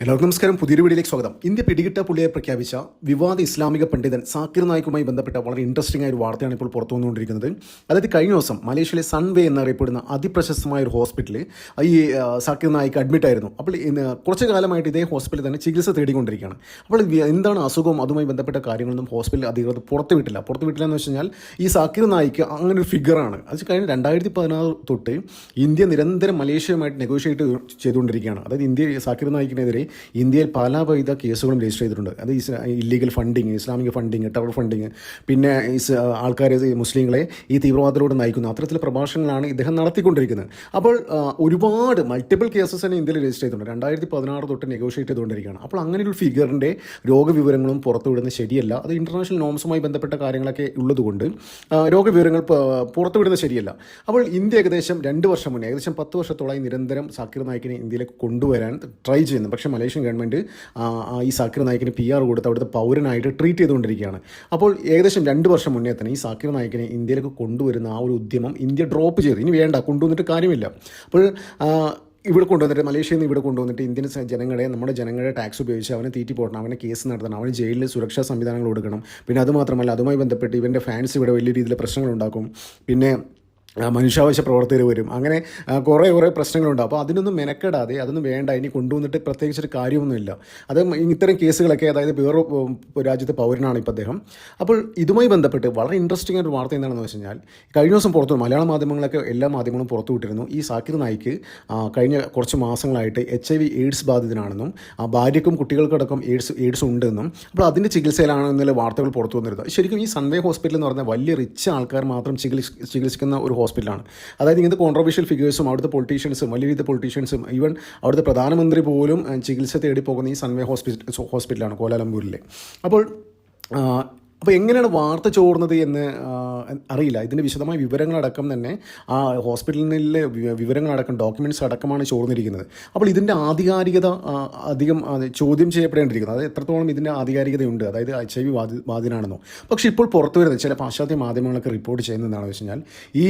എല്ലാവർക്കും നമസ്കാരം. പുതിയൊരു വീഡിയോയിലേക്ക് സ്വാഗതം. ഇന്ത്യ പിടികിട്ട പുള്ളിയെ പ്രഖ്യാപിച്ച വിവാദ ഇസ്ലാമിക പണ്ഡിതൻ സാക്കിർ നായിക്കുമായി ബന്ധപ്പെട്ട വളരെ ഇൻട്രസ്റ്റിംഗ് ആയ ഒരു വാർത്തയാണ് ഇപ്പോൾ പുറത്തു വന്നുകൊണ്ടിരിക്കുന്നത്. അതായത് കഴിഞ്ഞ ദിവസം മലേഷ്യയിലെ സൺവേ എന്നറിയപ്പെടുന്ന അതിപ്രശസ്തമായ ഒരു ഹോസ്പിറ്റലിൽ ഈ സാക്കിർ നായിക്ക് അഡ്മിറ്റ് ആയിരുന്നു. അപ്പോൾ ഇന്ന് കുറച്ച് കാലമായിട്ട് ഇതേ ഹോസ്പിറ്റലിൽ തന്നെ ചികിത്സ തേടിക്കൊണ്ടിരിക്കുകയാണ്. അപ്പോൾ എന്താണ് അസുഖവും അതുമായി ബന്ധപ്പെട്ട കാര്യങ്ങളൊന്നും ഹോസ്പിറ്റൽ അധികൃതർ പുറത്ത് വിട്ടില്ല പുറത്ത് വിട്ടില്ല എന്ന് വെച്ച് കഴിഞ്ഞാൽ ഈ സാക്കിർ നായിക്ക് അങ്ങനെ ഒരു ഫിഗറാണ് അത് കഴിഞ്ഞ രണ്ടായിരത്തി പതിനാറ് തൊട്ട് ഇന്ത്യ നിരന്തരം മലേഷ്യയുമായിട്ട് നെഗോഷിയേറ്റ് ചെയ്തുകൊണ്ടിരിക്കുകയാണ്. അതായത് ഇന്ത്യ സാക്കിർ നായിക്കിനെതിരെ ഇന്ത്യയിൽ പല വിധ കേസുകളും രജിസ്റ്റർ ചെയ്തിട്ടുണ്ട്. അത് ഇസ്ലാ ഇല്ലീഗൽ ഫണ്ടിങ് ഇസ്ലാമിക ഫണ്ടിങ് ടെറർ ഫണ്ടിങ് പിന്നെ ആൾക്കാരെ മുസ്ലിങ്ങളെ ഈ തീവ്രവാദത്തിലൂടെ നയിക്കുന്നു. അത്തരത്തിലുള്ള പ്രഭാഷണങ്ങളാണ് ഇദ്ദേഹം നടത്തിക്കൊണ്ടിരിക്കുന്നത്. അപ്പോൾ ഒരുപാട് മൾട്ടിപ്പിൾ കേസസ് തന്നെ ഇന്ത്യയിൽ രജിസ്റ്റർ ചെയ്തിട്ടുണ്ട്. രണ്ടായിരത്തി പതിനാറ് തൊട്ട് നെഗോഷിയേറ്റ് ചെയ്തുകൊണ്ടിരിക്കുകയാണ്. അപ്പോൾ അങ്ങനെ ഒരു ഫിഗറിന്റെ രോഗവിവരങ്ങളും പുറത്തുവിടുന്നത് ശരിയല്ല. അത് ഇന്റർനാഷണൽ നോംസുമായി ബന്ധപ്പെട്ട കാര്യങ്ങളൊക്കെ ഉള്ളതുകൊണ്ട് രോഗവിവരങ്ങൾ പുറത്തുവിടുന്നത് ശരിയല്ല. അപ്പോൾ ഇന്ത്യ ഏകദേശം രണ്ട് വർഷം മുന്നേ ഏകദേശം പത്ത് വർഷത്തോളമായി നിരന്തരം സാക്കിർ നായിക്കിനെ ഇന്ത്യയിലേക്ക് കൊണ്ടുവരാൻ ട്രൈ ചെയ്യുന്നു. പക്ഷേ മലേഷ്യൻ ഗവൺമെന്റ് ഈ സാക്കിർ നായിക്കിന് പി ആർ കൊടുത്ത് അവിടുത്തെ പൗരനായിട്ട് ട്രീറ്റ് ചെയ്തുകൊണ്ടിരിക്കുകയാണ്. അപ്പോൾ ഏകദേശം രണ്ട് വർഷം മുന്നേ തന്നെ ഈ സാക്കിർ നായിക്കിനെ ഇന്ത്യയിലേക്ക് കൊണ്ടുവരുന്ന ആ ഒരു ഉദ്യമം ഇന്ത്യ ഡ്രോപ്പ് ചെയ്തു. ഇനി വേണ്ട കൊണ്ടുവന്നിട്ട് കാര്യമില്ല. അപ്പോൾ ഇവിടെ കൊണ്ടുവന്നിട്ട് മലേഷ്യയിൽ നിന്ന് ഇവിടെ കൊണ്ടുവന്നിട്ട് ഇന്ത്യൻ ജനങ്ങളെ നമ്മുടെ ജനങ്ങളെ ടാക്സ് ഉപയോഗിച്ച് അവനെ തീറ്റി പോട്ടണം അവനെ കേസ് നടത്തണം അവന് ജയിലിൽ സുരക്ഷാ സംവിധാനങ്ങൾ കൊടുക്കണം. പിന്നെ അതുമാത്രമല്ല അതുമായി ബന്ധപ്പെട്ട് ഇവന്റെ ഫാൻസ് ഇവിടെ വലിയ രീതിയിൽ പ്രശ്നങ്ങളുണ്ടാക്കും. പിന്നെ മനുഷ്യാവശ്യ പ്രവർത്തകർ വരും. അങ്ങനെ കുറേ കുറേ പ്രശ്നങ്ങളുണ്ട്. അപ്പോൾ അതിനൊന്നും മെനക്കെടാതെ അതൊന്നും വേണ്ട. ഇനി കൊണ്ടുവന്നിട്ട് പ്രത്യേകിച്ച് ഒരു കാര്യമൊന്നുമില്ല. അത് ഇത്തരം കേസുകളൊക്കെ അതായത് വേറെ രാജ്യത്തെ പൗരനാണ് ഇപ്പോൾ അദ്ദേഹം. അപ്പോൾ ഇതുമായി ബന്ധപ്പെട്ട് വളരെ ഇൻട്രസ്റ്റിംഗ് ആയിട്ട് വാർത്ത എന്താണെന്ന് വെച്ച് കഴിഞ്ഞാൽ കഴിഞ്ഞ ദിവസം പുറത്തു മലയാള മാധ്യമങ്ങളൊക്കെ എല്ലാ മാധ്യമങ്ങളും പുറത്തു വിട്ടിരുന്നു. ഈ സാക്കിർ നായിക്ക് കഴിഞ്ഞ കുറച്ച് മാസങ്ങളായിട്ട് എച്ച് ഐ വി എയ്ഡ്സ് ബാധിതനാണെന്നും ആ ഭാര്യക്കും കുട്ടികൾക്കടക്കം എയ്ഡ്സ് എയ്ഡ്സ് ഉണ്ടെന്നും അപ്പോൾ അതിന്റെ ചികിത്സയിലാണ് എന്നുള്ള വാർത്തകൾ പുറത്തു വന്നിരുന്നത്. ശരിക്കും ഈ സൺവേ ഹോസ്പിറ്റൽ എന്ന് പറഞ്ഞാൽ വലിയ റിച്ച് ആൾക്കാർ മാത്രം ചികിത്സ ചികിത്സിക്കുന്ന ഒരു ഹോസ്പിറ്റലാണ്. അതായത് ഇങ്ങനത്തെ കോൺട്രവേഴ്ഷ്യൽ ഫിഗേഴ്സും അവിടുത്തെ പൊളിറ്റീഷ്യൻസും വലിയ രീതിയിൽ പൊളിറ്റീഷ്യൻസും ഈവൻ അവിടുത്തെ പ്രധാനമന്ത്രി പോലും ചികിത്സ തേടി പോകുന്ന ഈ സൺവേ ഹോസ്പിറ്റൽ ഹോസ്പിറ്റലാണ് കോലാലംപൂരിലെ. അപ്പോൾ അപ്പോൾ എങ്ങനെയാണ് വാർത്ത ചോർന്നത് എന്ന് അറിയില്ല. ഇതിന്റെ വിശദമായ വിവരങ്ങളടക്കം തന്നെ ആ ഹോസ്പിറ്റലിലെ വിവരങ്ങളടക്കം ഡോക്യുമെന്റ്സ് അടക്കമാണ് ചോർന്നിരിക്കുന്നത്. അപ്പോൾ ഇതിന്റെ ആധികാരികത അധികം ചോദ്യം ചെയ്യപ്പെടേണ്ടിയിരിക്കുന്നത് അത് എത്രത്തോളം ഇതിന്റെ ആധികാരികതയുണ്ട്? അതായത് എച്ച് ഐ വി ബാധി ബാധിതനാണെന്നോ? പക്ഷേ ഇപ്പോൾ പുറത്തു വരുന്നത് ചില പാശ്ചാത്യ മാധ്യമങ്ങളൊക്കെ റിപ്പോർട്ട് ചെയ്യുന്നത് വെച്ച് കഴിഞ്ഞാൽ ഈ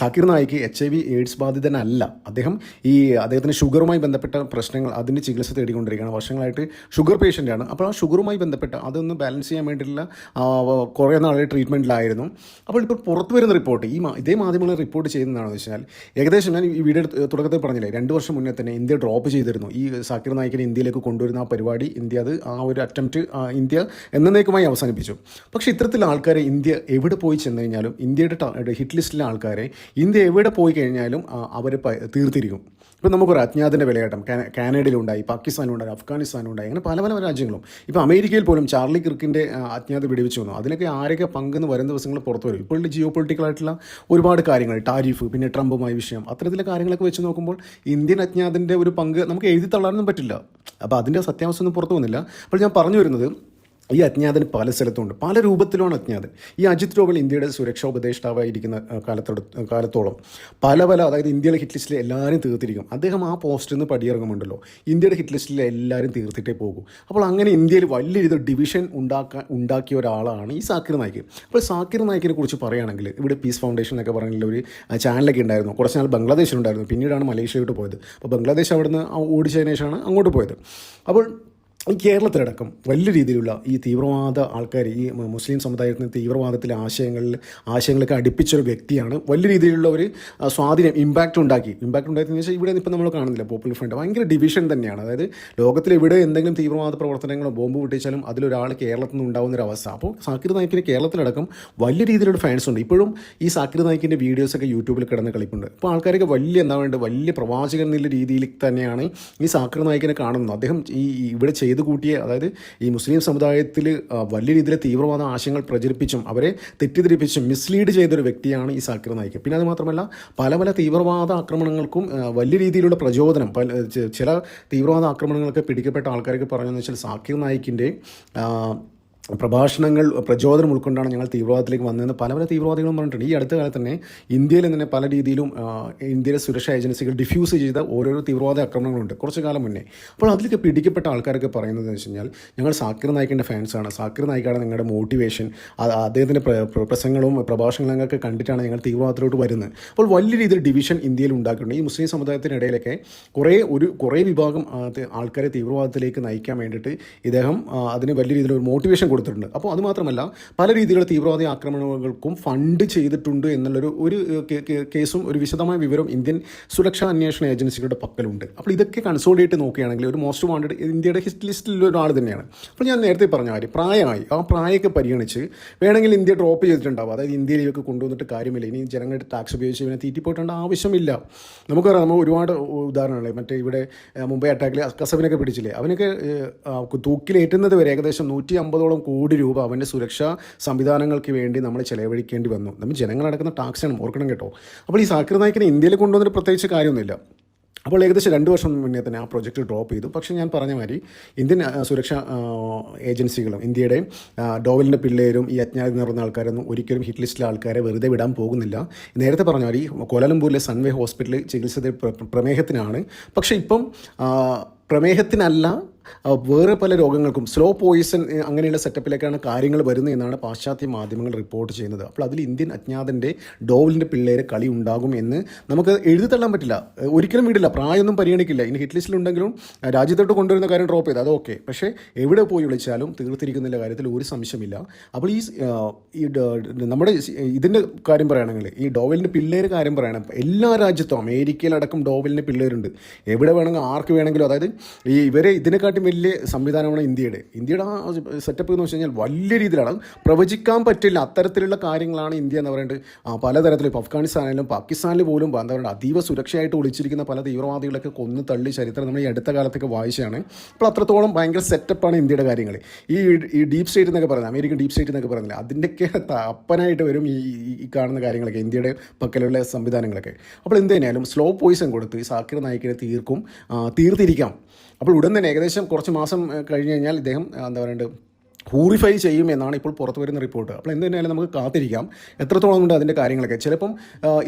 Zakir Naik H I V AIDS ബാധിതനല്ല. അദ്ദേഹം ഈ അദ്ദേഹത്തിന് ഷുഗറുമായി ബന്ധപ്പെട്ട പ്രശ്നങ്ങൾ അതിന്റെ ചികിത്സ തേടിക്കൊണ്ടിരിക്കുകയാണ്. വർഷങ്ങളായിട്ട് ഷുഗർ പേഷ്യന്റാണ് അപ്പോൾ ആ ഷുഗറുമായി ബന്ധപ്പെട്ട അതൊന്ന് ബാലൻസ് ചെയ്യാൻ വേണ്ടിയിട്ടുള്ള കുറേ നാളെ ട്രീറ്റ്മെന്റിലായിരുന്നു അപ്പോൾ ഇപ്പോൾ പുറത്തു വരുന്ന റിപ്പോർട്ട് ഈ ഇതേ മാധ്യമങ്ങൾ റിപ്പോർട്ട് ചെയ്യുന്നതാണെന്ന് വെച്ചാൽ ഏകദേശം ഞാൻ ഈ വീഡിയോ തുടക്കത്തിൽ പറഞ്ഞില്ലേ രണ്ട് വർഷം മുന്നേ തന്നെ ഇന്ത്യ ഡ്രോപ്പ് ചെയ്തിരുന്നു. ഈ സാക്കിർ നായിക്കിനെ ഇന്ത്യയിലേക്ക് കൊണ്ടുവരുന്ന ആ പരിപാടി ഇന്ത്യ അത് ആ ഒരു അറ്റംപ്റ്റ് ഇന്ത്യ എന്നേക്കുമായി അവസാനിപ്പിച്ചു. പക്ഷേ ഇത്തരത്തിലുള്ള ആൾക്കാരെ ഇന്ത്യ എവിടെ പോയി ചെന്ന് കഴിഞ്ഞാലും ഇന്ത്യയുടെ ഹിറ്റ് ലിസ്റ്റിലെ ആൾക്കാരെ ഇന്ത്യ എവിടെ പോയി കഴിഞ്ഞാലും അവർ തീർത്തിരിക്കും. ഇപ്പം നമുക്കൊരു അജ്ഞാതിന്റെ വിലയാട്ടം കാന- കാനഡയിലുണ്ടായി പാകിസ്ഥാനിലുണ്ടായി അഫ്ഗാനിസ്ഥാനിലുണ്ടായി അങ്ങനെ പല പല രാജ്യങ്ങളും. ഇപ്പോൾ അമേരിക്കയിൽ പോലും ചാർലി ക്രിക്കിന്റെ അജ്ഞാത വെടിവെച്ച് വന്നു. അതിനൊക്കെ ആരൊക്കെ പങ്കെന്ന് വരും ദിവസങ്ങൾ പുറത്തു വരും. ഇപ്പോഴുള്ള ജിയോ പൊളിറ്റിക്കലായിട്ടുള്ള ഒരുപാട് കാര്യങ്ങൾ ടാരിഫ് പിന്നെ ട്രംപുമായി വിഷയം അത്തരത്തിലെ കാര്യങ്ങളൊക്കെ വെച്ച് നോക്കുമ്പോൾ ഇന്ത്യൻ അജ്ഞാതിന്റെ ഒരു പങ്ക് നമുക്ക് എഴുതി തള്ളാനൊന്നും പറ്റില്ല. അപ്പോൾ അതിന്റെ സത്യാവസ്ഥ ഒന്നും പുറത്തു വന്നില്ല. അപ്പോൾ ഞാൻ പറഞ്ഞു വരുന്നത് ഈ അജ്ഞാതൻ പല സ്ഥലത്തുണ്ട് പല രൂപത്തിലുമാണ് അജ്ഞാതൻ. ഈ അജിത് ഡോവൽ ഇന്ത്യയുടെ സുരക്ഷാ ഉപദേഷ്ടാവായിരിക്കുന്ന കാലത്തോട് കാലത്തോളം പല പല അതായത് ഇന്ത്യയുടെ ഹിറ്റ് ലിസ്റ്റിലെ എല്ലാവരും തീർത്തിരിക്കും. അദ്ദേഹം ആ പോസ്റ്റിൽ നിന്ന് പടിയിറങ്ങുമുണ്ടല്ലോ. ഇന്ത്യയുടെ ഹിറ്റ് ലിസ്റ്റിലെ എല്ലാവരും തീർത്തിട്ടേ പോകും. അപ്പോൾ അങ്ങനെ ഇന്ത്യയിൽ വലിയ രീതിയിൽ ഡിവിഷൻ ഉണ്ടാക്കാൻ ഉണ്ടാക്കിയ ഒരാളാണ് ഈ സാക്കിർ നായിക്ക് അപ്പോൾ സാക്കിർ നായിക്കിനെ കുറിച്ച് പറയുകയാണെങ്കിൽ ഇവിടെ പീസ് ഫൗണ്ടേഷൻ എന്നൊക്കെ പറഞ്ഞിട്ടുള്ള ഒരു ചാനലൊക്കെ ഉണ്ടായിരുന്നു. കുറച്ച് നാൾ ബംഗ്ലാദേശിലുണ്ടായിരുന്നു. പിന്നീടാണ് മലേഷ്യയിലോട്ട് പോയത്. അപ്പോൾ ബംഗ്ലാദേശ് അവിടുന്ന് ഓടിച്ചതിന് ശേഷമാണ് അങ്ങോട്ട് പോയത്. അപ്പോൾ ഈ കേരളത്തിലടക്കം വലിയ രീതിയിലുള്ള ഈ തീവ്രവാദ ആൾക്കാർ ഈ മുസ്ലിം സമുദായത്തിന് തീവ്രവാദത്തിലെ ആശയങ്ങളിൽ ആശയങ്ങളൊക്കെ അടുപ്പിച്ചൊരു വ്യക്തിയാണ്. വലിയ രീതിയിലുള്ള ഒരു സ്വാധീനം ഇമ്പാക്റ്റ് ഉണ്ടാക്കി. ഇമ്പാക്റ്റ് ഉണ്ടാക്കിയെന്ന് വെച്ചാൽ ഇവിടെ ഇപ്പം നമ്മൾ കാണുന്നില്ല. പോപ്പുലർ ഫ്രണ്ട് ഭയങ്കര ഡിവിഷൻ തന്നെയാണ്. അതായത് ലോകത്തിൽ എവിടെ എന്തെങ്കിലും തീവ്രവാദ പ്രവർത്തനങ്ങളോ ബോംബ് പൊട്ടിച്ചാലും അതിലൊരാൾ കേരളത്തിൽ നിന്ന് ഉണ്ടാകുന്ന ഒരു അവസ്ഥ അപ്പോൾ സാക്കിർ നായിക്കിന് കേരളത്തിലടക്കം വലിയ രീതിയിലുള്ള ഫാൻസ് ഉണ്ട്. ഇപ്പോഴും ഈ സാക്കിർ നായിക്കിന്റെ വീഡിയോസൊക്കെ യൂട്യൂബിൽ കിടന്ന് കളിപ്പുണ്ട്. അപ്പോൾ ആൾക്കാരൊക്കെ വലിയ എന്താ വേണ്ടത് വലിയ പ്രവാചകൻ എന്നുള്ള രീതിയിൽ തന്നെയാണ് ഈ സാക്കിർ നായിക്കിനെ കാണുന്നത്. അദ്ദേഹം ഈ ഇവിടെ കൂട്ടിയ അതായത് ഈ മുസ്ലിം സമുദായത്തിൽ വലിയ രീതിയിൽ തീവ്രവാദ ആശയങ്ങൾ പ്രചരിപ്പിച്ചും അവരെ തെറ്റിദ്ധരിപ്പിച്ചും മിസ്ലീഡ് ചെയ്തൊരു വ്യക്തിയാണ് ഈ സാക്കിർ നായിക്ക് പിന്നെ അത് മാത്രമല്ല പല പല തീവ്രവാദ ആക്രമണങ്ങൾക്കും വലിയ രീതിയിലുള്ള പ്രചോദനം ചില തീവ്രവാദ ആക്രമണങ്ങളൊക്കെ പിടിക്കപ്പെട്ട ആൾക്കാരൊക്കെ പറഞ്ഞതെന്ന് വെച്ചാൽ സാക്കിർ നായിക്കിന്റെ പ്രഭാഷണങ്ങൾ പ്രചോദനം ഉൾക്കൊണ്ടാണ് ഞങ്ങൾ തീവ്രവാദത്തിലേക്ക് വന്നതെന്ന് പല പല തീവ്രവാദികളും പറഞ്ഞിട്ടുണ്ട്. ഈ അടുത്ത കാലത്ത് തന്നെ ഇന്ത്യയിൽ തന്നെ പല രീതിയിലും ഇന്ത്യയിലെ സുരക്ഷാ ഏജൻസികൾ ഡിഫ്യൂസ് ചെയ്ത ഓരോരോ തീവ്രവാദ ആക്രമണങ്ങളുണ്ട് കുറച്ച് കാലം മുന്നേ. അപ്പോൾ അതിലൊക്കെ പിടിക്കപ്പെട്ട ആൾക്കാരൊക്കെ പറയുന്നത് വെച്ച് കഴിഞ്ഞാൽ ഞങ്ങൾ സാക്കിർ നായിക്കിന്റെ ഫാൻസാണ് സാക്കിർ നായിക്കാണ് ഞങ്ങളുടെ മോട്ടിവേഷൻ അദ്ദേഹത്തിന്റെ പ്രസംഗങ്ങളും പ്രഭാഷണങ്ങളും പ്രഭാഷണങ്ങളൊക്കെ കണ്ടിട്ടാണ് ഞങ്ങൾ തീവ്രവാദത്തിലോട്ട് വരുന്നത്. അപ്പോൾ വലിയ രീതിയിൽ ഡിവിഷൻ ഇന്ത്യയിൽ ഉണ്ടാക്കിയിട്ടുണ്ട് ഈ മുസ്ലിം സമുദായത്തിനിടയിലൊക്കെ കുറേ ഒരു കുറേ വിഭാഗം ആൾക്കാരെ തീവ്രവാദത്തിലേക്ക് നയിക്കാൻ വേണ്ടിയിട്ട് ഇദ്ദേഹം അതിന് വലിയ രീതിയിൽ ഒരു മോട്ടിവേഷൻ കൊടുത്തിട്ടുണ്ട്. അപ്പോൾ അത് മാത്രമല്ല പല രീതിയിലുള്ള തീവ്രവാദി ആക്രമണങ്ങൾക്കും ഫണ്ട് ചെയ്തിട്ടുണ്ട് എന്നുള്ളൊരു ഒരു കേസും ഒരു വിശദമായ വിവരം ഇന്ത്യൻ സുരക്ഷാ അന്വേഷണ ഏജൻസികളുടെ പക്കലുണ്ട്. അപ്പോൾ ഇതൊക്കെ കൺസോളിഡേറ്റ് നോക്കുകയാണെങ്കിൽ ഒരു മോസ്റ്റ് വാണ്ടഡ് ഇന്ത്യയുടെ ഹിസ്റ്റ് ലിസ്റ്റിലുള്ള ഒരാൾ തന്നെയാണ്. അപ്പോൾ ഞാൻ നേരത്തെ പറഞ്ഞ കാര്യം പ്രായമായി ആ പ്രായമൊക്കെ പരിഗണിച്ച് വേണമെങ്കിൽ ഇന്ത്യ ഡ്രോപ്പ് ചെയ്തിട്ടുണ്ടാവും. അതായത് ഇന്ത്യയിലേക്ക് കൊണ്ടുവന്നിട്ട് കാര്യമില്ല. ഇനി ജനങ്ങളുടെ ടാക്സ് ഉപയോഗിച്ച് ഇവനെ തീറ്റിപ്പോട്ടേണ്ട ആവശ്യമില്ല. നമുക്കറിയാം നമ്മൾ ഒരുപാട് ഉദാഹരണങ്ങൾ മറ്റേ ഇവിടെ മുംബൈ അറ്റാക്കിൽ കസബിനൊക്കെ പിടിച്ചില്ലേ? അവനൊക്കെ തൂക്കിലേറ്റുന്നത് വരെ ഏകദേശം നൂറ്റി അമ്പതോളം കോടി രൂപ അവന്റെ സുരക്ഷാ സംവിധാനങ്ങൾക്ക് വേണ്ടി നമ്മൾ ചിലവഴിക്കേണ്ടി വന്നു. നമ്മൾ ജനങ്ങളടക്കുന്ന ടാക്സാണ് ഓർക്കണം കേട്ടോ. അപ്പോൾ ഈ സാക്കിർ നായിക്കിനെ ഇന്ത്യയിൽ കൊണ്ടുവന്നിട്ട് പ്രത്യേകിച്ച് കാര്യമൊന്നുമില്ല. അപ്പോൾ ഏകദേശം രണ്ട് വർഷം മുന്നേ തന്നെ ആ പ്രൊജക്റ്റ് ഡ്രോപ്പ് ചെയ്തു. പക്ഷേ ഞാൻ പറഞ്ഞ മാതിരി ഇന്ത്യൻ സുരക്ഷാ ഏജൻസികളും ഇന്ത്യയുടെ ഡോവലിന്റെ പിള്ളേരും ഈ അജ്ഞാതി നിറഞ്ഞ ആൾക്കാരൊന്നും ഒരിക്കലും ഹിറ്റ് ലിസ്റ്റിലെ ആൾക്കാരെ വെറുതെ വിടാൻ പോകുന്നില്ല. നേരത്തെ പറഞ്ഞ മാതിരി കോലാലംപൂരിലെ സൺവേ ഹോസ്പിറ്റലിൽ ചികിത്സ പ്ര- പ്രമേഹത്തിനാണ്. പക്ഷേ ഇപ്പം പ്രമേഹത്തിനല്ല വേറെ പല രോഗങ്ങൾക്കും സ്ലോ പോയിസൺ അങ്ങനെയുള്ള സെറ്റപ്പിലേക്കാണ് കാര്യങ്ങൾ വരുന്നത് എന്നാണ് പാശ്ചാത്യ മാധ്യമങ്ങൾ റിപ്പോർട്ട് ചെയ്യുന്നത്. അപ്പോൾ അതിൽ ഇന്ത്യൻ അജ്ഞാതന്റെ ഡോവലിന്റെ പിള്ളേരെ കളി ഉണ്ടാകും എന്ന് നമുക്ക് എഴുതി തള്ളാൻ പറ്റില്ല. ഒരിക്കലും വിടില്ല. പ്രായമൊന്നും പരിഗണിക്കില്ല. ഇനി ഹിറ്റ് ലിസ്റ്റിലുണ്ടെങ്കിലും ഉണ്ടെങ്കിലും രാജ്യത്തോട്ട് കൊണ്ടുവരുന്ന കാര്യം ഡ്രോപ്പ് ചെയ്ത് അത് ഓക്കെ പക്ഷേ എവിടെ പോയി വിളിച്ചാലും തീർത്തിരിക്കുന്നതിന്റെ കാര്യത്തിൽ ഒരു സംശയമില്ല അപ്പോൾ ഈ ഈ നമ്മുടെ ഇതിന്റെ കാര്യം പറയുകയാണെങ്കിൽ ഈ ഡോവലിന്റെ പിള്ളേരെ കാര്യം പറയണം. എല്ലാ രാജ്യത്തും അമേരിക്കയിലടക്കം ഡോവലിന്റെ പിള്ളേരുണ്ട്. എവിടെ വേണമെങ്കിൽ ആർക്ക് വേണമെങ്കിലും അതായത് ഈ ഇവരെ ഇതിനെക്കാട്ടും വലിയ സംവിധാനമാണ് ഇന്ത്യയുടെ. ഇന്ത്യയുടെ ആ സെറ്റപ്പ് എന്ന് വെച്ച് കഴിഞ്ഞാൽ വലിയ രീതിയിലാണ്. പ്രവചിക്കാൻ പറ്റില്ല. അത്തരത്തിലുള്ള കാര്യങ്ങളാണ് ഇന്ത്യ എന്ന് പറയുന്നത്. പലതരത്തിൽ ഇപ്പോൾ അഫ്ഗാനിസ്ഥാനിലും പാകിസ്ഥാനിൽ പോലും എന്താ പറയുക അതീവ സുരക്ഷയായിട്ട് ഒളിച്ചിരിക്കുന്ന പല തീവ്രവാദികളൊക്കെ കൊന്നു തള്ളി ചരിത്രം നമ്മൾ ഈ അടുത്ത കാലത്തൊക്കെ വായിച്ചാണ് അപ്പോൾ അത്രത്തോളം ഭയങ്കര സെറ്റപ്പാണ് ഇന്ത്യയുടെ കാര്യങ്ങൾ ഈ ഈ ഡീപ് സ്റ്റേറ്റ് എന്നൊക്കെ പറയുന്നത് അമേരിക്കൻ ഡീപ് സ്റ്റേറ്റ് എന്നൊക്കെ പറയുന്നില്ല അതിന്റെയൊക്കെ അപ്പനായിട്ട് വരും ഈ ഈ- കാണുന്ന കാര്യങ്ങളൊക്കെ ഇന്ത്യയുടെ പക്കലുള്ള സംവിധാനങ്ങളൊക്കെ. അപ്പോൾ എന്ത് തന്നെയാലും സ്ലോ പോയിസൺ കൊടുത്ത് സാക്കിർ നായിക്കിനെ തീർക്കും തീർത്തിരിക്കാം. അപ്പോൾ ഉടൻ തന്നെ ഏകദേശം കുറച്ച് മാസം കഴിഞ്ഞ് കഴിഞ്ഞാൽ ഇദ്ദേഹം എന്താ പറയുക ഹൂറിഫൈ ചെയ്യും എന്നാണ് ഇപ്പോൾ പുറത്തു വരുന്ന റിപ്പോർട്ട് അപ്പോൾ എന്ത് തന്നെയാലും നമുക്ക് കാത്തിരിക്കാം. എത്രത്തോളം ഉണ്ട് അതിന്റെ കാര്യങ്ങളൊക്കെ? ചിലപ്പം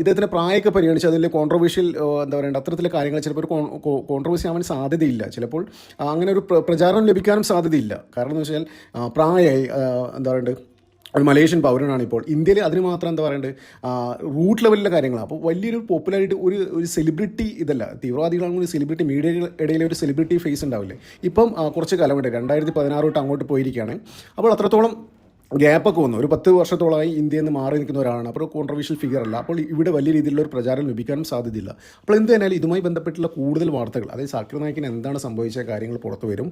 ഇദ്ദേഹത്തിന്റെ പ്രായമൊക്കെ പരിഗണിച്ച് അതിൽ കോൺട്രവേഴ്ഷ്യൽ എന്താ പറയുക അത്തരത്തിലെ കാര്യങ്ങൾ ചിലപ്പോൾ ഒരു കോൺട്രവേഴ്സി ആവാൻ സാധ്യതയില്ല. ചിലപ്പോൾ അങ്ങനെ ഒരു പ്രചാരണം ലഭിക്കാനും സാധ്യതയില്ല. കാരണം എന്ന് വെച്ചാൽ പ്രായമായി എന്താ പറയുക ഒരു മലേഷ്യൻ പൗരനാണ് ഇപ്പോൾ. ഇന്ത്യയിൽ അതിന് മാത്രം എന്താ പറയണ്ടത് റൂട്ട് ലെവലിലെ കാര്യങ്ങളാണ് അപ്പോൾ വലിയൊരു പോപ്പുലാരിറ്റി ഒരു ഒരു സെലിബ്രിറ്റി ഇതല്ല. തീവ്രവാദികളാണെങ്കിൽ സെലിബ്രിറ്റി മീഡിയയുടെ ഇടയിൽ ഒരു സെലിബ്രിറ്റി ഫേസ് ഉണ്ടാവില്ലേ? ഇപ്പം കുറച്ച് കാലം കൊണ്ട് രണ്ടായിരത്തി പതിനാറ് തൊട്ട് അങ്ങോട്ട് പോയിരിക്കുകയാണ് അപ്പോൾ അത്രത്തോളം ഗ്യാപ്പൊക്കെ വന്നു. ഒരു പത്ത് വർഷത്തോളമായി ഇന്ത്യയിൽ നിന്ന് മാറി നിൽക്കുന്ന ഒരാളാണ്. അപ്പോൾ കോൺട്രവേഴ്ഷ്യൽ ഫിഗർ അല്ല. അപ്പോൾ ഇവിടെ വലിയ രീതിയിലുള്ള ഒരു പ്രചാരം ലഭിക്കാനും സാധ്യതയില്ല. അപ്പോൾ എന്ത് തന്നെയാലും ഇതുമായി ബന്ധപ്പെട്ടുള്ള കൂടുതൽ വാർത്തകൾ അതായത് സാക്കിർ നായിക്കിന് എന്താണ് സംഭവിച്ച കാര്യങ്ങൾ പുറത്തു വരും.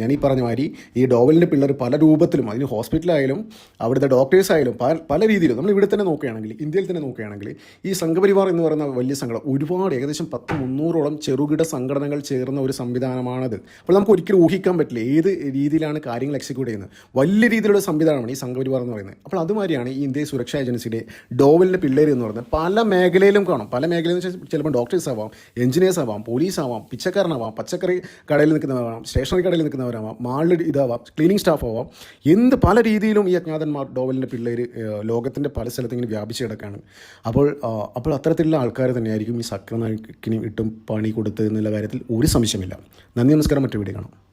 ഞാൻ ഈ പറഞ്ഞ മാതിരി ഈ ഡോവലിന്റെ പിള്ളേർ പല രൂപത്തിലും അതിന് ഹോസ്പിറ്റലായാലും അവിടുത്തെ ഡോക്ടേഴ്സ് ആയാലും പല രീതിയിലും നമ്മൾ ഇവിടെ തന്നെ നോക്കുകയാണെങ്കിൽ ഇന്ത്യയിൽ തന്നെ നോക്കുകയാണെങ്കിൽ ഈ സംഘപരിവാർ എന്ന് പറയുന്ന വലിയ സംഘടന ഒരുപാട് ഏകദേശം പത്ത് മുന്നൂറോളം ചെറുകിട സംഘടനകൾ ചേർന്ന ഒരു സംവിധാനമാണത്. അപ്പോൾ നമുക്ക് ഒരിക്കലും ഊഹിക്കാൻ പറ്റില്ല ഏത് രീതിയിലാണ് കാര്യങ്ങൾ എക്സിക്യൂട്ട് ചെയ്യുന്നത്. വലിയ രീതിയിലുള്ള സംവിധാനമാണ് ഈ സംഘപരിവാർ എന്ന് പറയുന്നത്. അപ്പോൾ അതുമാതിരിയാണ് ഈ ഇന്ത്യ സുരക്ഷാ ഏജൻസിയുടെ ഡോവലിന്റെ പിള്ളേർ എന്ന് പറയുന്നത്. പല മേഖലയിലും കാണും. പല മേഖലയിൽ ചിലപ്പോൾ ഡോക്ടേഴ്സ് ആവാം എഞ്ചിനീയേഴ്സ് ആവാം പോലീസ് ആവാം പിച്ചക്കാരനാവാം പച്ചക്കറി കടയിൽ നിൽക്കുന്നവരാവാം സ്റ്റേഷനറി കടയിൽ നിൽക്കുന്നവരാവാം മാളിൽ ഇതാവാം ക്ലീനിങ് സ്റ്റാഫ് ആവാം. എന്ത് പല രീതിയിലും ഈ അജ്ഞാതന്മാർ ഡോവലിന്റെ പിള്ളേർ ലോകത്തിന്റെ പല സ്ഥലത്തും ഇങ്ങനെ വ്യാപിച്ച് കിടക്കുകയാണ്. അപ്പോൾ അപ്പോൾ അത്തരത്തിലുള്ള ആൾക്കാർ തന്നെയായിരിക്കും ഈ സക്രനായിക്കിനും ഇട്ടും പണി കൊടുത്തത് എന്നുള്ള കാര്യത്തിൽ ഒരു സംശയമില്ല നന്ദി നമസ്കാരം. മറ്റു വീഡിയോ കാണാം.